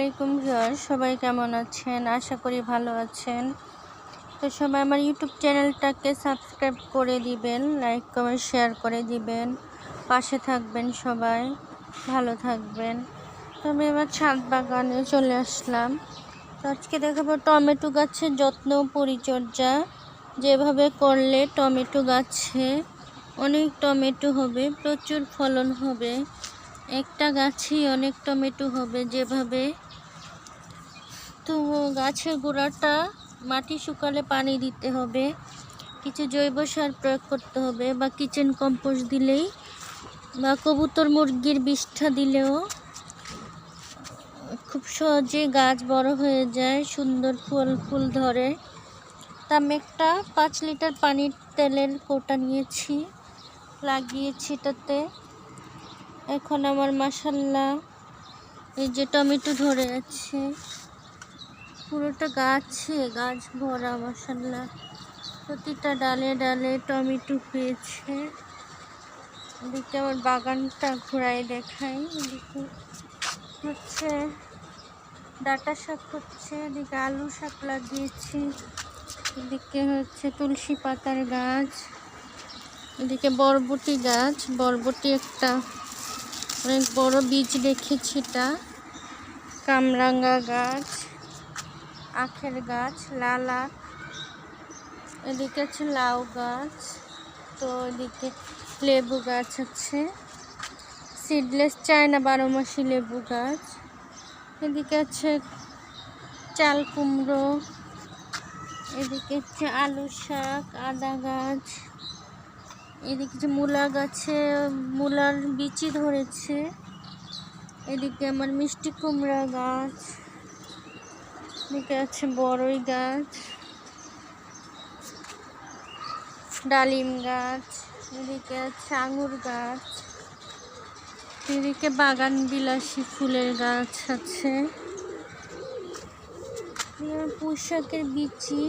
আলাইকুম সবাই কেমন আছেন? আশা করি ভালো আছেন। তো সবাই আমার ইউটিউব চ্যানেলটাকে সাবস্ক্রাইব করে দিবেন, লাইক, কমেন্ট, শেয়ার করে দিবেন। পাশে থাকবেন সবাই, ভালো থাকবেন। তো আমি এবার ছাদ বাগানে চলে আসলাম। তো আজকে দেখাবো টমেটো গাছের যত্ন পরিচর্যা। যেভাবে করলে টমেটো গাছে অনেক টমেটো হবে, প্রচুর ফলন হবে। একটা গাছেই অনেক টমেটো হবে, যেভাবে তো গাছের গোড়াটা মাটি শুকালে পানি দিতে হবে, কিছু জৈব সার প্রয়োগ করতে হবে বা কিচেন কম্পোস্ট দিলেই বা কবুতর মুরগির বিষ্ঠা দিলেও খুব সহজে গাছ বড় হয়ে যায়, সুন্দর ফুল ফুল ধরে। তা আমি একটা পাঁচ লিটার পানির তেলের কোটা নিয়েছি, লাগিয়েছি তাতে এখন আমার মাসাল্লাহ এই যে টমেটো ধরে আছে। পুরোটা গাছে গাছ ভরা মাসাল্লাহ প্রতিটা ডালে ডালে টমেটো পেয়েছে এদিকে আমার বাগানটা ঘোরায় দেখাই। এদিকে হচ্ছে ডাটা শাক হচ্ছে, এদিকে আলু শাক লাগিয়েছি। এদিকে হচ্ছে তুলসী পাতার গাছ। এদিকে বরবটি গাছ। বরবটি একটা অনেক বড় বীজ রেখেছি এটা। কামরাঙ্গা গাছ। আখের গাছ, লাল, এদিকে আছে লাউ গাছ, তো এদিকে লেবু গাছ আছে সিডলেস চায়না বারো মাসি লেবু গাছ। এদিকে আছে চাল কুমড়ো, এদিকে হচ্ছে আলু শাক, আদা গাছ, এদিকে যে মূলা গাছে, মূলার বিচি ধরেছে। এদিকে আমার মিষ্টি কুমড়া গাছ। এদিকে আছে? বড়ই গাছ। ডালিম গাছ। এদিকে আছে আঙুর গাছ। এদিকে বাগান বিলাসী ফুলের গাছ আছে। পুঁইশাকের বিচি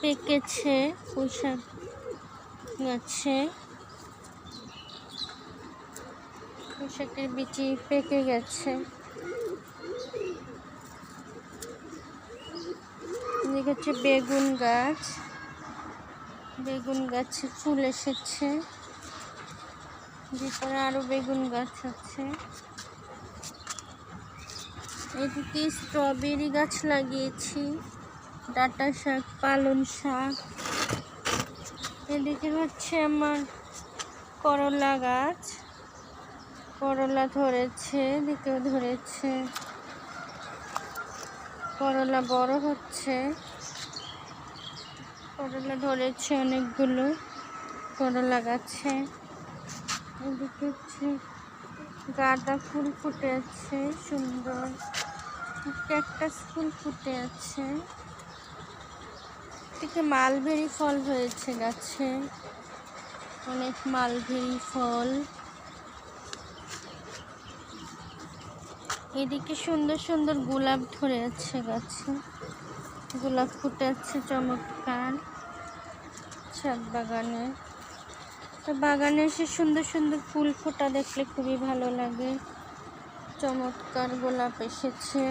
পেকেছে। পুঁইশাক গাছে। পুঁইশাকের বিচি পেকে গেছে। এদিকে হচ্ছে বেগুন গাছ। বেগুন গাছে ফুল এসেছে। ভিতরে আরও বেগুন গাছ আছে। এদিকে স্ট্রবেরি গাছ লাগিয়েছি। ডাটা শাক পালন শাক। এদিকে হচ্ছে আমার করলা গাছ। করলা ধরেছে, এদিকেও ধরেছে। করলা বড় হচ্ছে। করলা ধরেছে অনেকগুলো, করলা গাছে এদিকে হচ্ছে গাঁদা ফুল ফুটে আছে, সুন্দর। ক্যাকটাস ফুল ফুটে আছে। থেকে মালবেরি ফল হয়েছে গাছে। অনেক মালবেরি ফল। এদিকে সুন্দর সুন্দর গোলাপ ধরে আছে গাছে। গোলাপ ফুটে আছে চমৎকার ছাদ বাগানে। তো বাগানে এসে সুন্দর সুন্দর ফুল ফোটা দেখলে খুবই ভালো লাগে। চমৎকার গোলাপ এসেছে।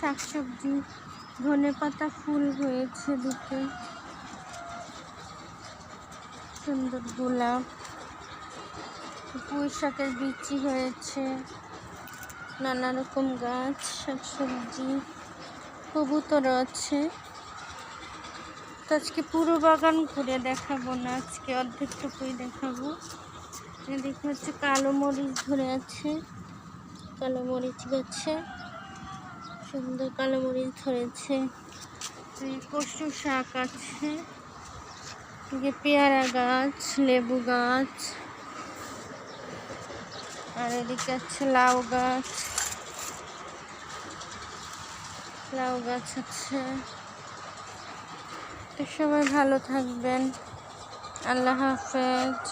শাকসবজি, ধনে পাতা ফুল হয়েছে দুটো। সুন্দর গোলাপ। পুঁই শাকের বিচি হয়েছে। নানা রকম গাছ, শাকসবজি। কবুতর আছে। তো আজকে পুরো বাগান ঘুরে দেখাবো না, আজকে অর্ধেকটুকুই দেখাবো। এদিকে হচ্ছে কালো মরিচ ধরে আছে, কালো মরিচ গাছে, সুন্দর কালো মরিচ ধরেছে। কচু শাক আছে পেয়ারা গাছ, লেবু গাছ, আর এদিকে আছে লাউ গাছ। লাউ গাছ আছে। সবাই ভালো থাকবেন। আল্লাহ হাফেজ।